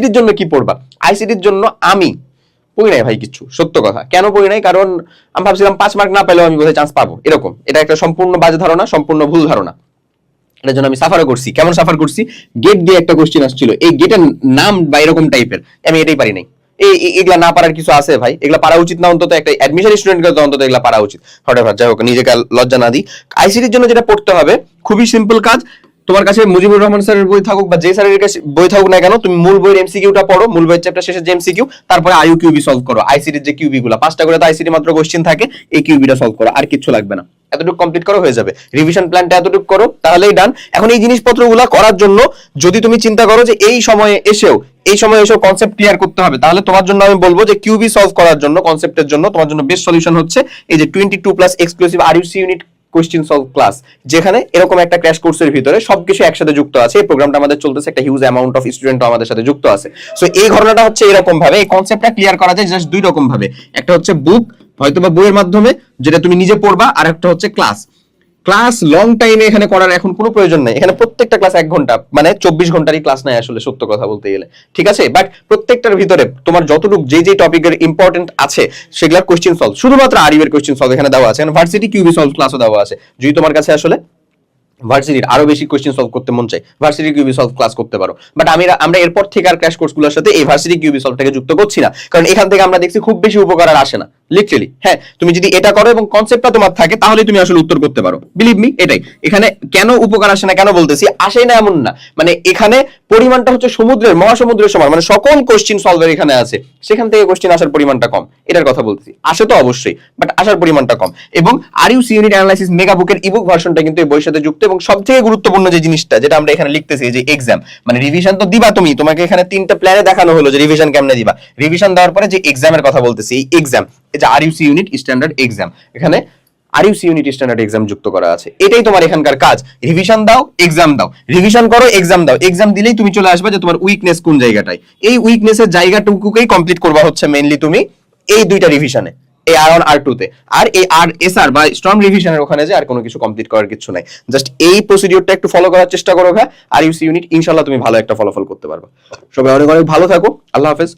আইসিটির জন্য কি পড়বা? আইসিটির জন্য আমি পড়ি নাই ভাই কিছু, সত্য কথা। কেন পড়ি নাই? কারণ আমি ভাবছিলাম পাঁচ মার্ক না পেলেও আমি বোধহয় চান্স পাবো। এরকম। এটা একটা সম্পূর্ণ বাজে ধারণা, সম্পূর্ণ ভুল ধারণা। এটার জন্য আমি সাফারও করছি। কেমন সাফার করছি? গেট দিয়ে একটা কোশ্চেন আসছিল। এই গেটের নাম বা এরকম টাইপের আমি এটাই পারি নাই। এই এগুলা না পারার কিছু আছে ভাই? এগুলা পারা উচিত না, অন্তত একটা অ্যাডমিশন স্টুডেন্টকে অন্তত এগুলা পারা উচিত। হঠাৎ যাই হোক, নিজেকে লজ্জা না দিই। আইসিটির জন্য যেটা পড়তে হবে, খুবই সিম্পল কাজ তোমার কাছে মুজিবুর রহমান স্যারের বই থাকুক বা যে স্যারের কাছে বই থাকুক না কেন, তুমি মূল বইয়ের এমসিকিউটা পড়ো, মূল বইয়ের চ্যাপ্টার শেষে যে এমসিকিউ তারপরে আইউ কিউবি সলভ করো আইসিটির যে কিউবি গুলা। পাঁচটা করে তো আইসিটি মাত্র কোশ্চেন থাকে, এই কিউবিটা সলভ করো, আর কিছু লাগবে না। এতটুকু কমপ্লিট করো, হয়ে যাবে। রিভিশন প্ল্যানটা এতটুকু করো, তাহলেই ডান এখন এই জিনিসপত্রগুলো করার জন্য যদি তুমি চিন্তা করো যে এই সময়ে এসেও, এই সময় এসব কনসেপ্ট ক্লিয়ার করতে হবে, তাহলে তোমার জন্য আমি বলব যে কিউবি সলভ করার জন্য কনসেপ্টের জন্য তোমার জন্য বেস্ট সলিউশন হচ্ছে এই যে twenty two plus exclusive R U C unit question solve class যেখানে এরকম একটা ক্র্যাশ কোর্সের ভিতরে সবকিছু একসাথে যুক্ত আছে। এই প্রোগ্রামটা আমাদের চলতেছে একটা হিউজ অ্যামাউন্ট অফ স্টুডেন্ট আমাদের সাথে যুক্ত আছে। সো এই ঘটনাটা হচ্ছে এরকম ভাবে, এই কনসেপ্টটা ক্লিয়ার করা যায় জাস্ট দুই রকম ভাবে। একটা হচ্ছে বুক হয়তোবা বইয়ের মাধ্যমে, যেটা তুমি নিজে পড়বা আর একটা হচ্ছে ক্লাস ক্লাস লং টাইমে এখানে করার এখন কোনো প্রয়োজন নেই। এখানে প্রত্যেকটা ক্লাস এক ঘণ্টা মানে চব্বিশ ঘন্টারই ক্লাস নাই আসলে সত্য কথা বলতে গেলে। ঠিক আছে? বাট প্রত্যেকটার ভিতরে তোমার যতটুকু যে যে টপিকের ইম্পর্টেন্ট আছে, সেগুলোর কোশ্চেন সলভ শুধুমাত্র আর এর কোশ্চেন সলভ এখানে দেওয়া আছে। ভার্সিটি কিউবি সলভ ক্লাসও দেওয়া আছে। যদি তোমার কাছে আসলে ভার্সিটির আরও বেশি কোশ্চেন সলভ করতে মন চাই ভার্সিটি কিউবি সলভ ক্লাস করতে পারো। বাট আমি আমরা এরপর থেকে আর ক্র্যাশ কোর্সগুলোর সাথে এই ভার্সিটি কিউবি সলভটাকে যুক্ত করছি না। কারণ এখান থেকে আমরা দেখছি খুব বেশি উপকার আর আসে না। লিটারেলি হ্যাঁ তুমি যদি এটা করো এবং কনসেপ্টটা তোমার থাকে, তাহলে তুমি আসলে উত্তর করতে পারো। বিলিভ মি এটাই। এখানে কেন উপকার আসে না, কেন বলতেছি, আসে না এমন না। মানে এখানে পরিমাণটা হচ্ছে সমুদ্রের, মহাসমুদ্রের সমান। মানে সকল কোশ্চেন সলভের এখানে আছে। সেখান থেকে কোশ্চেন আসার পরিমাণটা কম। এটার কথা বলতেছি আসে তো অবশ্যই বাট আসার পরিমাণটা কম। এবং R U C unit analysis mega বুকের ইবুক ভার্সনটা কিন্তু এই বইয়ের সাথে যুক্ত এবং সবথেকে গুরুত্বপূর্ণ যে জিনিসটা, যেটা আমরা এখানে লিখতেছি যে এক্সাম মানে রিভিশন তো দিবা তুমি, তোমাকে এখানে তিনটা প্ল্যানে দেখানো হলো যে রিভিশন কেমনে দিবা। রিভিশন দেওয়ার পরে যে এক্সামের কথা বলতেছি, এই এক্সাম যে R U C unit standard exam এখানে R U C unit standard exam যুক্ত করা আছে। এটাই তোমার এখানকার কাজ। রিভিশন দাও এক্সাম দাও। রিভিশন করো এক্সাম দাও। এক্সাম দিলেই তুমি চলে আসবে যে তোমার উইকনেস কোন জায়গাটায়। এই উইকনেসের জায়গাটুকুকেই কমপ্লিট করবা হচ্ছে মেইনলি তুমি এই দুইটা রিভিশনে এই আর ওয়ান আর টু তে। আর এই আর এস আর বা স্ট্রং রিভিশনের ওখানে যে আর কোনো কিছু কমপ্লিট করার কিছু নাই। জাস্ট এই প্রসিডিওরটা একটু ফলো করার চেষ্টা করো ভাই। আর ইউসি ইউনিট ইনশাল্লাহ তুমি ভালো একটা ফলাফল করতে পারবে। সবাই অনেক অনেক ভালো থাকো। আল্লাহ হাফেজ।